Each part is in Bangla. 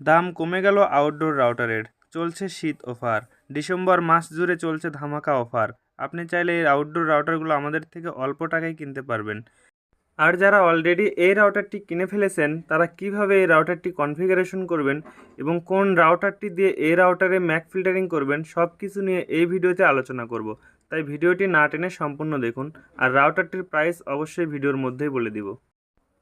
দাম কমে গেল আউটডোর রাউটারের চলছে শীত অফার ডিসেম্বর মাস জুড়ে চলছে ধামাকা অফার আপনি চাইলে এই আউটডোর রাউটারগুলো আমাদের থেকে অল্প টাকায় কিনতে পারবেন। আর যারা অলরেডি এই রাউটারটি কিনে ফেলেছেন, তারা কীভাবে এই রাউটারটি কনফিগারেশন করবেন এবং কোন রাউটারটি দিয়ে এই রাউটারে ম্যাক ফিল্টারিং করবেন সব কিছু নিয়ে এই ভিডিওতে আলোচনা করব। তাই ভিডিওটি না টেনে সম্পূর্ণ দেখুন। আর রাউটারটির প্রাইস অবশ্যই ভিডিওর মধ্যেই বলে দিব।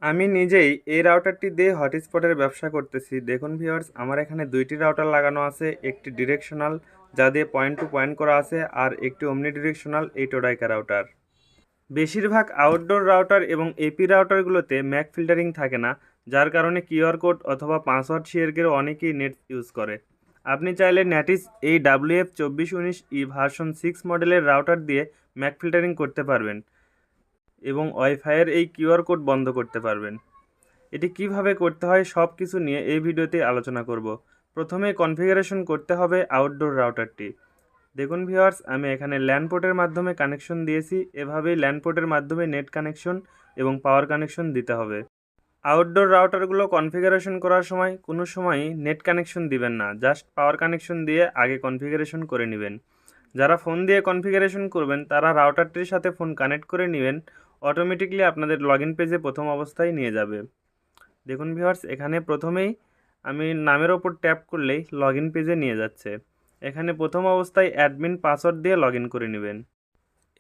আমি নিজেই এই রাউটারটি দিয়ে হটস্পটের ব্যবসা করতেছি। দেখুন ভিউয়ার্স আমার এখানে দুইটি রাউটার লাগানো আছে, একটি ডিরেকশনাল যা দিয়ে পয়েন্ট টু পয়েন্ট করা আছে আর একটি অমনি ডিরেকশনাল এই টোডাইকা রাউটার বেশিরভাগ আউটডোর রাউটার এবং এপি রাউটারগুলোতে ম্যাক ফিল্টারিং থাকে না, যার কারণে কিউআর কোড অথবা পাসওয়ার্ড শেয়ারকেও অনেকেই নেট ইউজ করে। আপনি চাইলে ন্যাটিস এই ডাব্লিউএফ চব্বিশ উনিশ ই ভার্সন সিক্স মডেলের রাউটার দিয়ে ম্যাক ফিল্টারিং করতে পারবেন। এবং ওয়াইফাইয়ের এই কিউআর কোড বন্ধ করতে পারবেন। এটি কীভাবে করতে হয় সব কিছু নিয়ে এই ভিডিওতে আলোচনা করব। প্রথমে কনফিগারেশন করতে হবে আউটডোর রাউটারটি দেখুন ভিওয়ার্স আমি এখানে ল্যান্ড পোর্টের মাধ্যমে কানেকশন দিয়েছি। এভাবেই ল্যান্ড পোর্টের মাধ্যমে নেট কানেকশন এবং পাওয়ার কানেকশন দিতে হবে। আউটডোর রাউটারগুলো কনফিগারেশন করার সময় কোনো সময়ই নেট কানেকশন দিবেন না। জাস্ট পাওয়ার কানেকশন দিয়ে আগে কনফিগারেশন করে নেবেন। যারা ফোন দিয়ে কনফিগারেশন করবেন, তারা রাউটারটির সাথে ফোন কানেক্ট করে নেবেন। অটোমেটিকলি আপনাদের লগ ইন পেজে প্রথম অবস্থায় নিয়ে যাবে। দেখুন ভিউয়ার্স এখানে প্রথমেই আমি নামের ওপর ট্যাপ করলেই লগ ইন পেজে নিয়ে যাচ্ছে। এখানে প্রথম অবস্থায় অ্যাডমিন পাসওয়ার্ড দিয়ে লগ ইন করে নেবেন।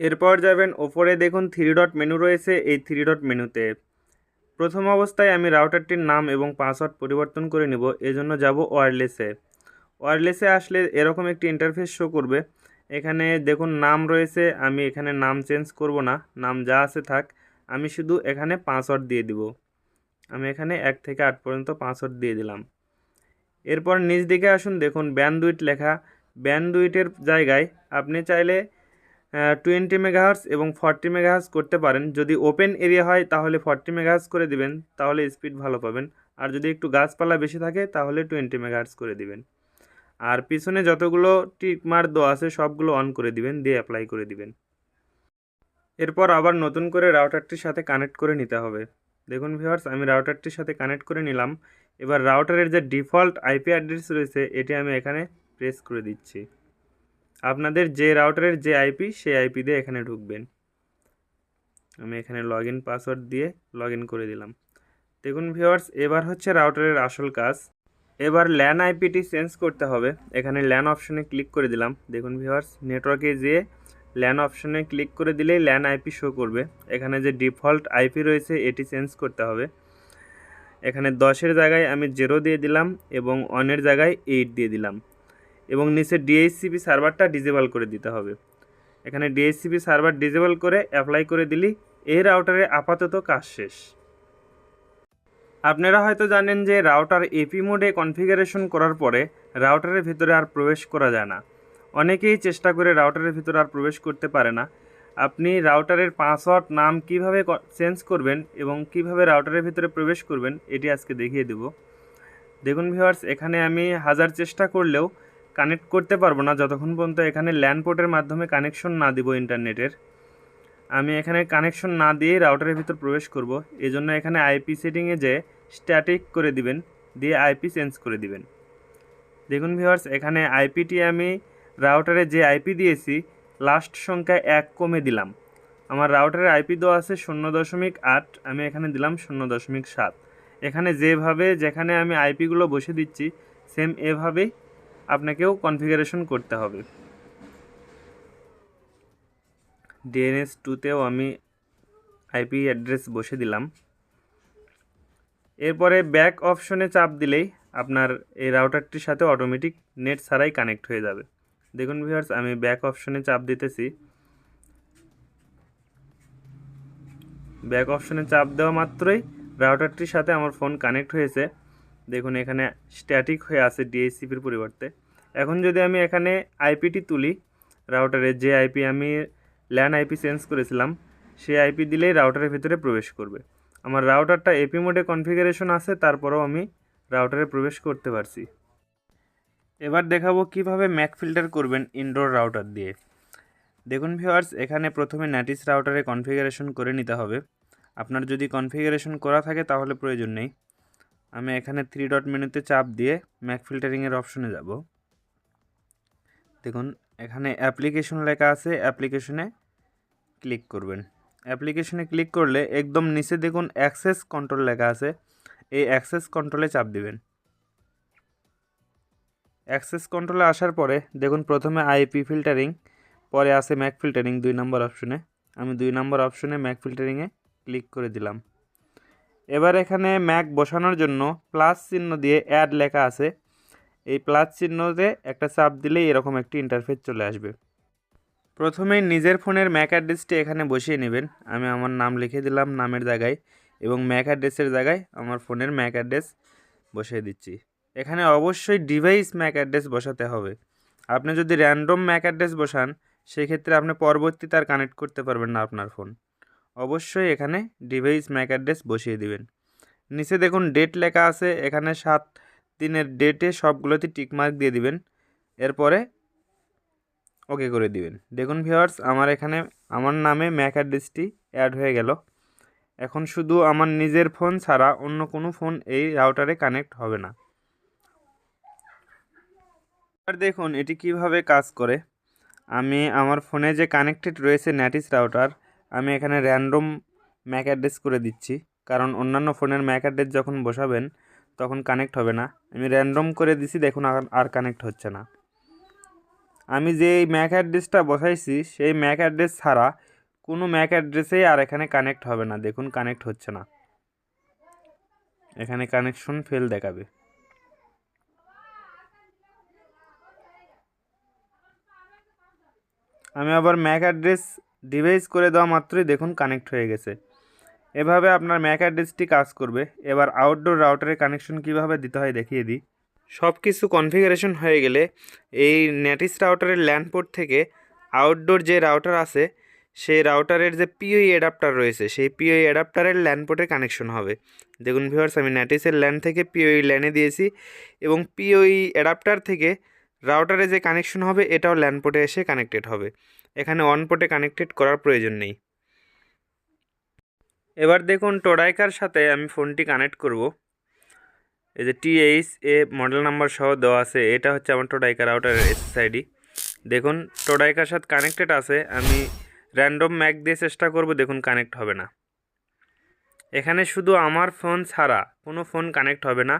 এরপর যাবেন ওপরে দেখুন থ্রি ডট মেনু রয়েছে, এই থ্রি ডট মেনুতে প্রথম অবস্থায় আমি রাউটারটির নাম এবং পাসওয়ার্ড পরিবর্তন করে নেব, এজন্য যাব ওয়্যারলেসে ওয়্যারলেসে আসলে এরকম একটি ইন্টারফেস শো করবে এখানে দেখুন নাম রয়েছে, আমি এখানে নাম চেঞ্জ করব না, নাম যা আছে থাক, আমি শুধু এখানে পাসওয়ার্ড দিয়ে দিব। আমি এখানে এক থেকে আট পর্যন্ত পাসওয়ার্ড দিয়ে দিলাম। এরপর নিচ দিকে আসুন, দেখুন ব্যান্ডউইট লেখা। ব্যান্ডউইটের জায়গায় আপনি চাইলে টোয়েন্টি মেগাহার্স এবং ফর্টি মেগাহার্স করতে পারেন। যদি ওপেন এরিয়া হয়, তাহলে ফর্টি মেগাহার্স করে দিবেন, তাহলে স্পিড ভালো পাবেন। আর যদি একটু গাছপালা বেশি থাকে, তাহলে টোয়েন্টি মেগাহার্স করে দিবেন। আর পিছনে যতগুলো টিক মার আছে, সবগুলো অন করে দিবেন, দিয়ে অ্যাপ্লাই করে দিবেন। এরপর আবার নতুন করে রাউটারটির সাথে কানেক্ট করে নিতে হবে। দেখুন ভিউয়ার্স আমি রাউটারটির সাথে কানেক্ট করে নিলাম। এবার রাউটারের যে ডিফল্ট আইপি অ্যাড্রেস রয়েছে, এটি আমি এখানে প্রেস করে দিচ্ছি। আপনাদের যে রাউটারের যে আইপি সেই আইপি দিয়ে এখানে ঢুকবেন। আমি এখানে লগ ইন পাসওয়ার্ড দিয়ে লগ করে দিলাম। দেখুন ভিওয়ার্স এবার হচ্ছে রাউটারের আসল কাজ। এবার ল্যান আইপিটি চেঞ্জ করতে হবে। এখানে ল্যান অপশনে ক্লিক করে দিলাম। দেখুন ভিউয়ার্স নেটওয়ার্কে যেয়ে ল্যান অপশনে ক্লিক করে দিলেই ল্যান আইপি শো করবে। এখানে যে ডিফল্ট আইপি রয়েছে, এটি চেঞ্জ করতে হবে। এখানে দশের জায়গায় আমি জিরো দিয়ে দিলাম এবং অনের জায়গায় এইট দিয়ে দিলাম। এবং নিচে ডিএইচসিপি সার্ভারটা ডিজেবল করে দিতে হবে। এখানে ডিএইচসিপি সার্ভার ডিজেবল করে অ্যাপ্লাই করে দিলি এই রাউটারে আপাতত কাজ শেষ। আপনারা হয়তো জানেন যে রাউটার এপি মোডে কনফিগারেশন করার পরে রাউটারের ভিতরে আর প্রবেশ করা যায় না। অনেকেই চেষ্টা করে রাউটারের ভিতরে আর প্রবেশ করতে পারে না। আপনি রাউটারের পাসওয়ার্ড, নাম কীভাবে চেঞ্জ করবেন এবং কীভাবে রাউটারের ভিতরে প্রবেশ করবেন, এটি আজকে দেখিয়ে দেব। দেখুন ভিউয়ার্স, এখানে আমি হাজার চেষ্টা করলেও কানেক্ট করতে পারব না। যতক্ষণ পর্যন্ত এখানে ল্যান্ড পোর্টের মাধ্যমে কানেকশন না দিব ইন্টারনেটের আমি এখানে কানেকশন না দিয়ে রাউটারের ভিতর প্রবেশ করব। এজন্য এখানে আইপি সেটিংয়ে যে স্ট্যাটিক করে দিবেন, দিয়ে আইপি চেঞ্জ করে দিবেন। দেখুন ভিউয়ার্স এখানে আইপিটি আমি রাউটারে যে আইপি দিয়েছি লাস্ট সংখ্যা এক কমে দিলাম। আমার রাউটারের আইপি দেওয়া আছে শূন্য দশমিক আট, আমি এখানে দিলাম শূন্য দশমিক সাত। এখানে যেভাবে যেখানে আমি আইপিগুলো বসে দিচ্ছি সেম এভাবেই আপনাকেও কনফিগারেশন করতে হবে। ডিএনএস টুতেও আমি আইপি অ্যাড্রেস বসে দিলাম। এরপরে ব্যাক অপশনে চাপ দিলেই আপনার এই রাউটারটির সাথে অটোমেটিক নেট ছাড়াই কানেক্ট হয়ে যাবে। দেখুন ভিউয়ার্স আমি ব্যাক অপশনে চাপ দিতেছি। ব্যাক অপশনে চাপ দেওয়া মাত্রই রাউটারটির সাথে আমার ফোন কানেক্ট হয়েছে। দেখুন এখানে স্ট্যাটিক হয়ে আছে ডিএসসিপির পরিবর্তে। এখন যদি আমি এখানে আইপিটি তুলি রাউটারের যে আইপি আমি ল্যান আইপি চেঞ্জ করেছিলাম, সেই আইপি দিলেই রাউটারের ভিতরে প্রবেশ করবে। আমার রাউটারটা এপি মোডে কনফিগারেশন আছে, তারপরেও আমি রাউটারে প্রবেশ করতে পারছি। এবার দেখাবো কীভাবে ম্যাক ফিল্টার করবেন ইনডোর রাউটার দিয়ে। দেখুন ভিউয়ার্স এখানে প্রথমে ন্যাটিস রাউটারে কনফিগারেশন করে নিতে হবে। আপনার যদি কনফিগারেশন করা থাকে তাহলে প্রয়োজন নেই। আমি এখানে থ্রি ডট মেনুতে চাপ দিয়ে ম্যাক ফিল্টারিংয়ের অপশনে যাব। দেখুন, এখানে অ্যাপ্লিকেশন লেখা আছে অ্যাপ্লিকেশনে ক্লিক করবেন। অ্যাপ্লিকেশনে ক্লিক করলে একদম নিচে দেখুন অ্যাক্সেস কন্ট্রোল লেখা আছে। এই অ্যাক্সেস কন্ট্রোলে চাপ দিবেন। অ্যাক্সেস কন্ট্রোলে আসার পরে দেখুন প্রথমে আইপি ফিল্টারিং, পরে আছে ম্যাক ফিল্টারিং দুই নম্বর অপশনে। আমি দুই নম্বর অপশনে ম্যাক ফিল্টারিংয়ে ক্লিক করে দিলাম। এবার এখানে ম্যাক বসানোর জন্য প্লাস চিহ্ন দিয়ে অ্যাড লেখা আছে। এই প্লাস চিহ্নতে একটা চাপ দিলেই এরকম একটি ইন্টারফেস চলে আসবে। প্রথমেই নিজের ফোনের ম্যাক অ্যাড্রেসটি এখানে বসিয়ে নেবেন। আমি আমার নাম লিখে দিলাম, নামের জায়গায় এবং ম্যাক অ্যাড্রেসের জায়গায় আমার ফোনের ম্যাক অ্যাড্রেস বসিয়ে দিচ্ছি। এখানে অবশ্যই ডিভাইস ম্যাক অ্যাড্রেস বসাতে হবে। আপনি যদি র্যান্ডম ম্যাক অ্যাড্রেস বসান, সেক্ষেত্রে আপনি পরবর্তীতে আর কানেক্ট করতে পারবেন না আপনার ফোন। অবশ্যই এখানে ডিভাইস ম্যাক অ্যাড্রেস বসিয়ে দিবেন। নিচে দেখুন ডেট লেখা আছে, এখানে সাত দিনের ডেটে সবগুলোতে টিকমার্ক দিয়ে দিবেন। এরপরে ওকে করে দিবেন। দেখুন ভিওয়ার্স আমার এখানে, আমার নামে ম্যাক অ্যাড্রেসটি অ্যাড হয়ে গেল। এখন শুধু আমার নিজের ফোন ছাড়া অন্য কোনো ফোন এই রাউটারে কানেক্ট হবে না। আর দেখুন, এটি কীভাবে কাজ করে। আমি আমার ফোনে যে কানেক্টেড রয়েছে ন্যাটিস রাউটার, আমি এখানে র্যান্ডম ম্যাক অ্যাড্রেস করে দিচ্ছি। কারণ অন্যান্য ফোনের ম্যাক অ্যাড্রেস যখন বসাবেন, তখন কানেক্ট হবে না। আমি র্যান্ডম করে দিছি, দেখুন আর কানেক্ট হচ্ছে না। আমি যে এই ম্যাক অ্যাড্রেসটা বসাইছি, সেই ম্যাক অ্যাড্রেস ছাড়া কোনো ম্যাক অ্যাড্রেসেই আর এখানে কানেক্ট হবে না। দেখুন কানেক্ট হচ্ছে না। এখানে কানেকশন ফেল দেখাবে। আমি আবার ম্যাক অ্যাড্রেস ডিভাইস করে দেওয়া মাত্রই দেখুন কানেক্ট হয়ে গেছে। এভাবে আপনার ম্যাক অ্যাড্রেসটি কাজ করবে। এবার আউটডোর রাউটারের কানেকশন কীভাবে দিতে হয় দেখিয়ে দিই। সব কিছু কনফিগারেশন হয়ে গেলে এই নেটিস রাউটারের ল্যান্ড পোর্ট থেকে আউটডোর যে রাউটার আছে, সেই রাউটারের যে পিওই অ্যাডাপ্টার রয়েছে, সেই পিওই অ্যাডাপ্টারের ল্যান্ড পোর্টে কানেকশন হবে। দেখুন ভিউয়ার্স আমি নেটিসের ল্যান্ড থেকে পিওই ল্যানে দিয়েছি এবং পিওই অ্যাডাপ্টার থেকে রাউটারে যে কানেকশন হবে, এটাও ল্যান্ড পোর্টে এসে কানেক্টেড হবে। এখানে অন পোর্টে কানেক্টেড করার প্রয়োজন নেই। এবার দেখুন টোডাইকার সাথে আমি ফোনটি কানেক্ট করব। এই যে টিএইচ এ মডেল নাম্বার সহ দেওয়া আছে, এটা হচ্ছে আমার টোডাইকার আউটার এসএসআইডি দেখুন টোডাইকার সাথে কানেক্টেড আছে, আমি র্যান্ডম ম্যাক দিয়ে চেষ্টা করব, দেখুন কানেক্ট হবে না। এখানে শুধু আমার ফোন ছাড়া কোনো ফোন কানেক্ট হবে না,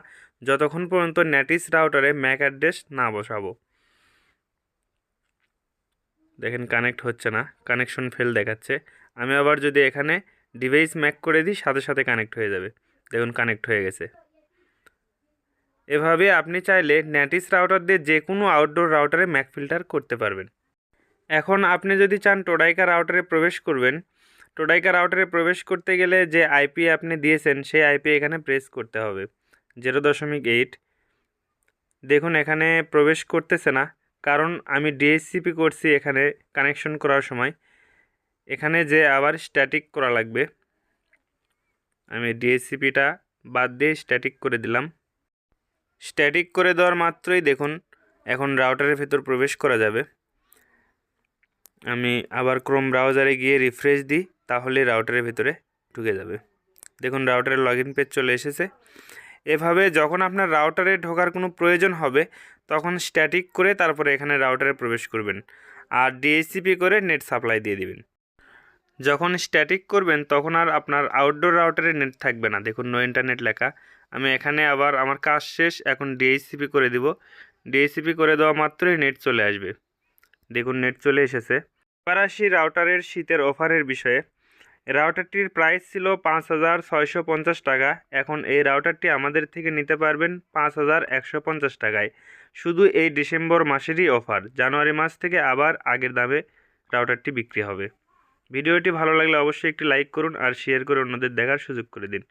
যতক্ষণ পর্যন্ত নেটিস রাউটারে ম্যাক অ্যাড্রেস না বসাবো। দেখেন কানেক্ট হচ্ছে না কানেকশন ফেল দেখাচ্ছে। আমি আবার যদি এখানে ডিভাইস ম্যাক করে দিই, সাথে সাথে কানেক্ট হয়ে যাবে। দেখুন কানেক্ট হয়ে গেছে। এভাবে আপনি চাইলে ন্যাটিস রাউটার দিয়ে যে কোনো আউটডোর রাউটারে ম্যাক ফিল্টার করতে পারবেন। এখন আপনি যদি চান টোডাইকা রাউটারে প্রবেশ করবেন, টোডাইকা রাউটারে প্রবেশ করতে গেলে যে আইপি আপনি দিয়েছেন, সেই আইপি এখানে প্রেস করতে হবে জিরো দশমিক এইট দেখুন, এখানে প্রবেশ করতেছে না, কারণ আমি ডিএসসিপি করছি এখানে কানেকশন করার সময়। এখানে যে আবার স্ট্যাটিক করা লাগবে, আমি ডিএসসিপিটা বাদ দিয়ে স্ট্যাটিক করে দিলাম। স্ট্যাটিক করে দেওয়ার মাত্রই দেখুন, এখন রাউটারের ভেতর প্রবেশ করা যাবে। আমি আবার ক্রোম ব্রাউজারে গিয়ে রিফ্রেশ দিই, তাহলে রাউটারের ভেতরে ঢুকে যাবে। দেখুন রাউটারের লগ ইন পেজ চলে এসেছে। এভাবে যখন আপনার রাউটারে ঢোকার কোনো প্রয়োজন হবে, তখন স্ট্যাটিক করে তারপরে এখানে রাউটারে প্রবেশ করবেন। আর ডিএসসিপি করে নেট সাপ্লাই দিয়ে দিবেন। যখন স্ট্যাটিক করবেন, তখন আর আপনার আউটডোর রাউটারে নেট থাকবে না। দেখুন নো ইন্টারনেট লেখা। আমি এখানে আবার আমার কাজ শেষ, এখন ডিএসসিপি করে দিব। ডিএসসিপি করে দেওয়া মাত্রই নেট চলে আসবে। দেখুন নেট চলে এসেছে। এবার আসি রাউটারের শীতের অফারের বিষয়ে। রাউটারটির প্রাইস ছিল পাঁচ হাজার ছয়শো পঞ্চাশ টাকা। এখন এই রাউটারটি আমাদের থেকে নিতে পারবেন পাঁচ হাজার একশো পঞ্চাশ টাকায়। শুধু এই ডিসেম্বর মাসেরই অফার জানুয়ারি মাস থেকে আবার আগের দামে রাউটারটি বিক্রি হবে। ভিডিওটি ভালো লাগলে অবশ্যই একটি লাইক করুন আর শেয়ার করে অন্যদের দেখার সুযোগ করে দিন।